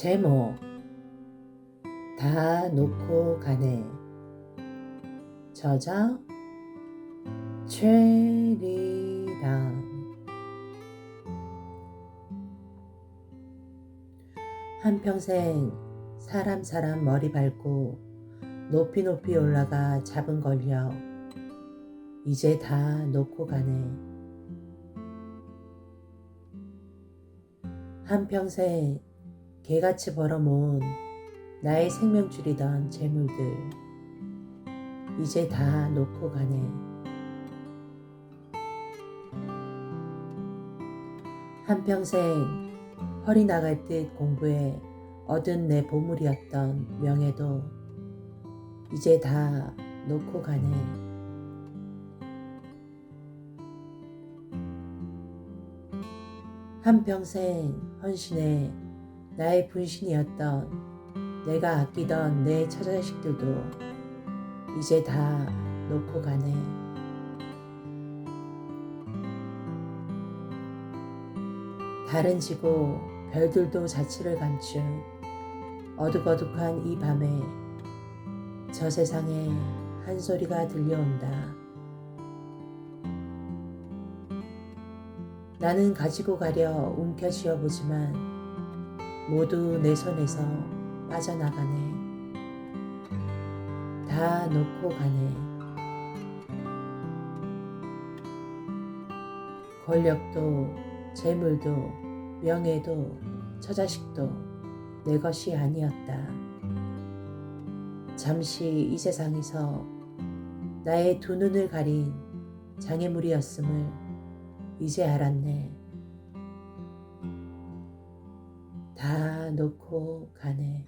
제목 다 놓고 가네. 저자 최리랑. 한평생 사람 사람 머리 밟고 높이 높이 올라가 잡은 걸려 이제 다 놓고 가네. 한평생 개같이 벌어모은 나의 생명줄이던 재물들 이제 다 놓고 가네. 한평생 허리 나갈 듯 공부해 얻은 내 보물이었던 명예도 이제 다 놓고 가네. 한평생 헌신해 나의 분신이었던 내가 아끼던 내 처자식들도 이제 다 놓고 가네. 달은 지고 별들도 자취를 감춘 어둑어둑한 이 밤에 저 세상에 한 소리가 들려온다. 나는 가지고 가려 움켜쥐어 보지만 모두 내 손에서 빠져나가네. 다 놓고 가네. 권력도, 재물도, 명예도, 처자식도 내 것이 아니었다. 잠시 이 세상에서 나의 두 눈을 가린 장애물이었음을 이제 알았네. 다 놓고 가네.